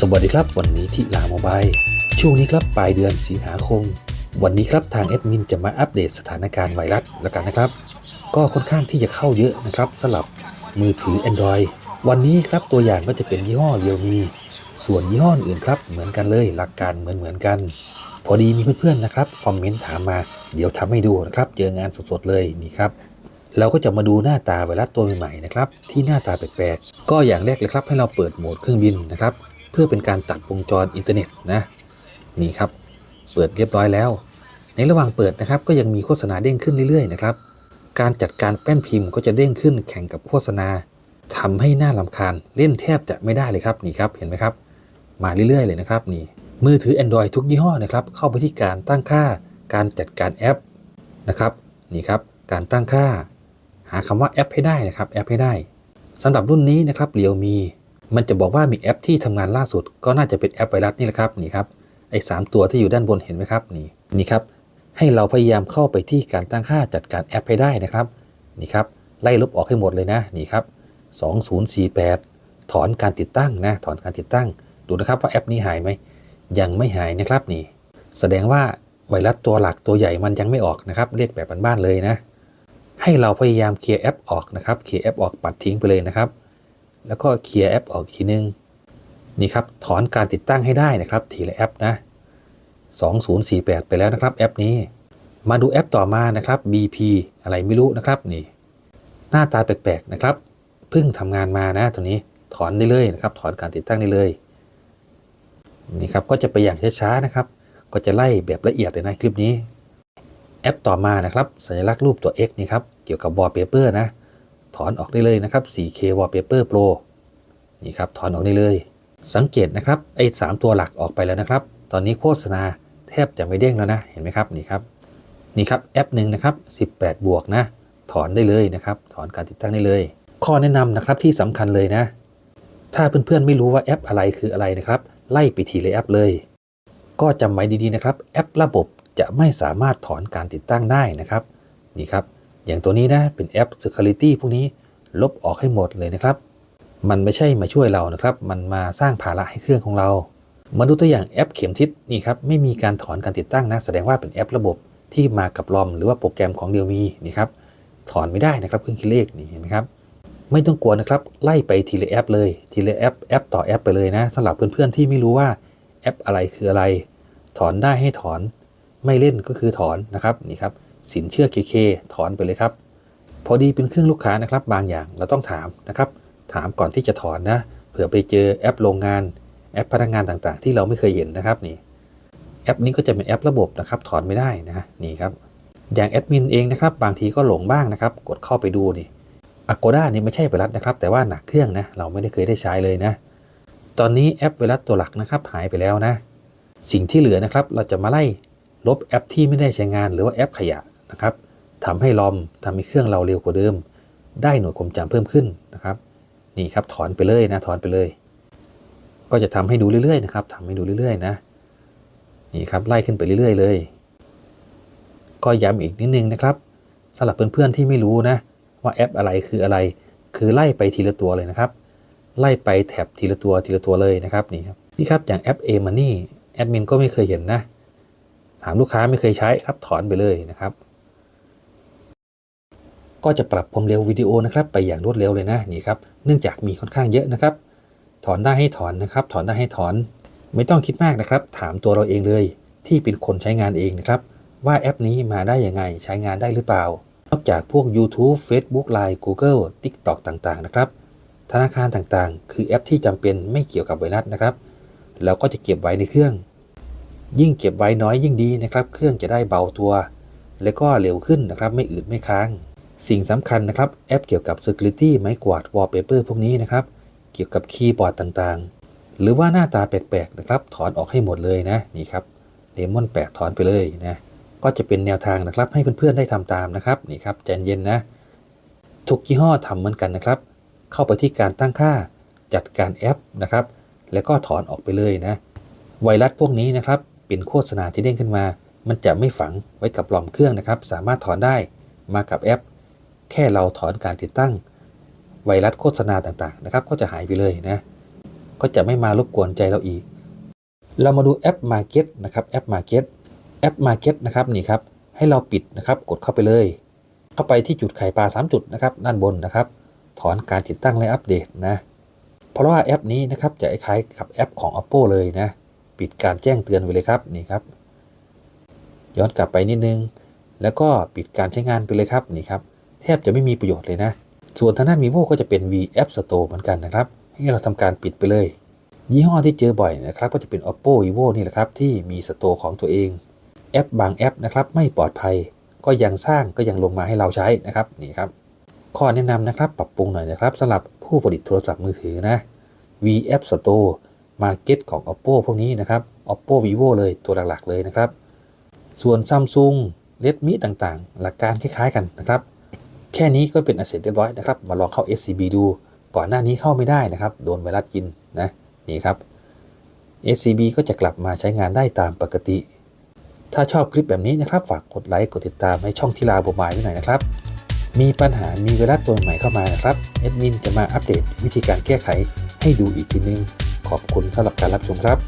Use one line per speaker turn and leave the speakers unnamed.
สวัสดีครับวันนี้ที่ลาโมบายช่วงนี้ครับปลายเดือนสิงหาคม วันนี้ครับทางแอดมินจะมาอัปเดตสถานการณ์ไวรัสแล้วกันนะครับ ก็ค่อนข้างที่จะเข้าเยอะนะครับสำหรับมือถือ Android วันนี้ครับตัวอย่างก็จะเป็นยี่ห้อเรียวมีส่วนยี่ห้ออื่นครับเหมือนกันเลยหลักการเหมือนเหมือนกัน พอดีมีเพื่อนๆนะครับคอมเมนต์ถามมาเดี๋ยวทำให้ดูนะครับ เจองานสดๆเลยนี่ครับ เราก็จะมาดูหน้าตาไวรัสตัวใหม่ๆนะครับที่หน้าตาแปลกๆ ก็อย่างแรกเลยครับให้เราเปิดโหมดเครื่องบินนะครับ เพื่อเป็นการตัดวงจรอินเทอร์เน็ตนะนี่ครับ เปิดเรียบร้อยแล้ว ในระหว่างเปิดนะครับ ก็ยังมีโฆษณาเด้งขึ้นเรื่อยๆนะครับการจัดการแป้นพิมพ์ก็จะเด้งขึ้นแข่งกับโฆษณาทำให้หน้าลำคาญเล่นแทบจะไม่ได้เลยครับนี่ครับเห็นไหมครับมาเรื่อยๆเลยนะครับนี่มือถือ Android ทุกยี่ห้อนะครับเข้าไปที่การตั้งค่า การจัดการแอปนะครับนี่ครับการตั้งค่า หาคำว่าแอปให้ได้นะครับแอปให้ได้สำหรับรุ่นนี้นะครับเรียวมี มันจะบอกว่ามีแอปที่ทำงานล่าสุด ก็น่าจะเป็นแอปไวรัสนี่แหละครับนี่ครับไอ้สามตัวที่อยู่ด้านบนเห็นไหมครับนี่นี่ครับให้เราพยายามเข้าไปที่การตั้งค่าจัดการแอปให้ได้นะครับนี่ครับไล่ลบออกให้หมดเลยนะนี่ครับ2048 ถอนการติดตั้งนะถอนการติดตั้ง ดูนะครับว่าแอปนี้หายไหมยังไม่หายนะครับนี่ แสดงว่าไวรัสตัวหลักตัวใหญ่มันยังไม่ออกนะครับ เรียกแบบบ้านๆเลยนะ ให้เราพยายามเคลียร์แอปออกนะครับเคลียร์แอปออกปัดทิ้งไปเลยนะครับ แล้วก็เคลียร์แอปออกอีกทีนึงนี่ครับถอนการติดตั้งให้ได้นะครับทีละแอปนะ2048 ไปแล้วนะครับแอปนี้ มาดูแอปต่อมานะครับ BP อะไรไม่รู้นะครับนี่หน้าตาแปลกๆนะครับเพิ่งทำงานมานะตัวนี้ถอนได้เลยนะครับ ถอนการติดตั้งได้เลยนี่ครับก็จะไปอย่างช้าๆนะครับ ก็จะไล่แบบละเอียดเลยนะคลิปนี้ แอปต่อมานะครับ สัญลักษณ์รูปตัว X นี่ครับเกี่ยวกับ Wallpaper นะ ถอนออกได้เลยนะครับ 4K Wallpaper Pro นี่ครับถอนออกได้เลย สังเกตนะครับไอ้สามตัวหลักออกไปแล้วนะครับ ตอนนี้โฆษณาแทบจะไม่เด้งแล้วนะเห็นไหมครับนี่ครับนี่ครับแอปหนึ่งนะครับ18 บวกนะ ถอนได้เลยนะครับ ถอนการติดตั้งได้เลย ข้อแนะนำนะครับที่สำคัญเลยนะ ถ้าเพื่อนๆไม่รู้ว่าแอปอะไรคืออะไรนะครับ ไล่ไปทีละแอปเลย ก็จำไว้ดีๆนะครับ แอประบบ จะไม่สามารถถอนการติดตั้งได้นะครับนี่ครับ อย่างตัวนี้นะเป็นแอป Security พวกนี้ลบออกให้หมดเลยนะครับ มันไม่ใช่มาช่วยเรานะครับ มันมาสร้างภาระให้เครื่องของเรา มาดูตัวอย่างแอปเข็มทิศนี่ครับไม่มีการถอนการติดตั้งนะแสดงว่าเป็นแอประบบที่มากับลอมหรือว่าโปรแกรมของเดียวมีนี่ครับถอนไม่ได้นะครับเครื่องคิดเลขนี่เห็นไหมครับไม่ต้องกลัวนะครับไล่ไปทีละแอปเลยทีละแอปแอปต่อแอปไปเลยนะสำหรับเพื่อนๆที่ไม่รู้ว่าแอปอะไรคืออะไร ถอนได้ให้ถอน ไม่เล่นก็คือถอนนะครับนี่ครับสินเชื่อเคเคถอนไปเลยครับ พอดีเป็นเครื่องลูกค้านะครับ บางอย่างเราต้องถามนะครับ ถามก่อนที่จะถอนนะเผื่อไปเจอแอปโรงงานแอปพนักงานต่างๆ ที่เราไม่เคยเห็นนะครับนี่แอปนี้ก็จะเป็นแอประบบนะครับ ถอนไม่ได้นะนี่ครับอย่างแอดมินเองนะครับบางทีก็หลงบ้างนะครับ กดเข้าไปดูนี่ Agoda นี่ไม่ใช่ไวรัสนะครับ แต่ว่าหนักเครื่องนะเราไม่ได้เคยได้ใช้เลยนะ ตอนนี้แอปไวรัสตัวหลักนะครับ หายไปแล้วนะ สิ่งที่เหลือนะครับ เราจะมาไล่ ลบแอปที่ไม่ได้ใช้งานหรือว่าแอปขยะนะครับทำให้ลอมทำให้เครื่องเราเร็วกว่าเดิม ได้หน่วยความจำเพิ่มขึ้นนะครับ นี่ครับถอนไปเลยนะถอนไปเลย ก็จะทำให้ดูเรื่อยๆนะครับทำให้ดูเรื่อยๆนะนี่ครับไล่ขึ้นไปเรื่อยๆ เลย ก็ย้ำอีกนิดนึงนะครับสำหรับเพื่อนๆที่ไม่รู้นะ ว่าแอปอะไรคืออะไร คือไล่ไปทีละตัวเลยนะครับ ไล่ไปแท็บทีละตัวทีละตัวเลยนะครับนี่ครับนี่ครับอย่างแอป A Money แอดมินก็ไม่เคยเห็นนะ ถามลูกค้าไม่เคยใช้ครับถอนไปเลยนะครับ ก็จะปรับความเร็ววิดีโอนะครับ ไปอย่างรวดเร็วเลยนะนี่ครับเนื่องจากมีค่อนข้างเยอะนะครับ ถอนได้ให้ถอนนะครับ ถอนได้ให้ถอน ไม่ต้องคิดมากนะครับ ถามตัวเราเองเลย ที่เป็นคนใช้งานเองนะครับ ว่าแอปนี้มาได้ยังไงใช้งานได้หรือเปล่านอกจากพวก YouTube Facebook Line Google TikTok ต่างๆนะครับธนาคารต่างๆ คือแอปที่จำเป็นไม่เกี่ยวกับไวรัสนะครับ เราก็จะเก็บไว้ในเครื่อง ยิ่งเก็บไว้น้อยยิ่งดีนะครับ เครื่องจะได้เบาตัว และก็เร็วขึ้นนะครับไม่อืดไม่ค้าง สิ่งสำคัญนะครับแอปเกี่ยวกับ Security ไม้กวาด Wallpaper พวกนี้นะครับ เกี่ยวกับคีย์บอร์ดต่างๆ หรือว่าหน้าตาแปลกๆนะครับ ถอนออกให้หมดเลยนะนี่ครับเลมอนแปลกถอนไปเลยนะก็จะเป็นแนวทางนะครับให้เพื่อนๆได้ทำตามนะครับนี่ครับใจเย็นนะทุกยี่ห้อทำเหมือนกันนะครับ เข้าไปที่การตั้งค่าจัดการแอปนะครับ แล้วก็ถอนออกไปเลยนะไวรัสพวกนี้นะครับ เป็นโฆษณาที่เด้งขึ้นมา มันจะไม่ฝังไว้กับหลอมเครื่องนะครับ สามารถถอนได้มากับแอป แค่เราถอนการติดตั้ง ไวรัสโฆษณาต่างๆนะครับ ก็จะหายไปเลยนะ ก็จะไม่มารบกวนใจเราอีก เรามาดูแอป Market นะครับแอป Market แอป Market นะครับนี่ครับให้เราปิดนะครับกดเข้าไปเลย เข้าไปที่จุดไข่ปลา 3 จุดนะครับด้านบนนะครับ ถอนการติดตั้งและอัปเดตนะเพราะว่าแอปนี้นะครับจะคล้ายๆกับแอปของ Oppo เลยนะ ปิดการแจ้งเตือนไว้เลยครับนี่ครับ ย้อนกลับไปนิดนึง แล้วก็ปิดการใช้งานไปเลยครับนี่ครับแทบจะไม่มีประโยชน์เลยนะ ส่วนทางด้าน vivo ก็จะเป็น v app store เหมือนกันนะครับ ให้เราทำการปิดไปเลย ยี่ห้อที่เจอบ่อยนะครับ ก็จะเป็น oppo vivo นี่แหละครับที่มีสโตร์ของตัวเองแอปบางแอปนะครับไม่ปลอดภัย ก็ยังสร้างก็ยังลงมาให้เราใช้นะครับนี่ครับข้อแนะนำนะครับปรับปรุงหน่อยนะครับสำหรับผู้ผลิตโทรศัพท์มือถือนะ v app store market ของ oppo พวกนี้นะครับ oppo vivo เลยตัวหลักๆเลยนะครับ ส่วน Samsung Redmi ต่างๆ หลักการคล้ายๆกันนะครับ แค่นี้ก็เป็นอเสร็จเรียบร้อยนะครับ มาลองเข้า SCB ดู ก่อนหน้านี้เข้าไม่ได้นะครับ โดนไวรัสกินนะนี่ครับ SCB ก็จะกลับมาใช้งานได้ตามปกติ ถ้าชอบคลิปแบบนี้นะครับ ฝากกดไลค์กดติดตามให้ช่องทีลาบมายไว้หน่อยนะครับ มีปัญหามีไวรัสตัวใหม่เข้ามานะครับแอดมินจะมาอัปเดตวิธีการแก้ไขให้ดูอีกทีนึง ขอบคุณสำหรับการรับชมครับ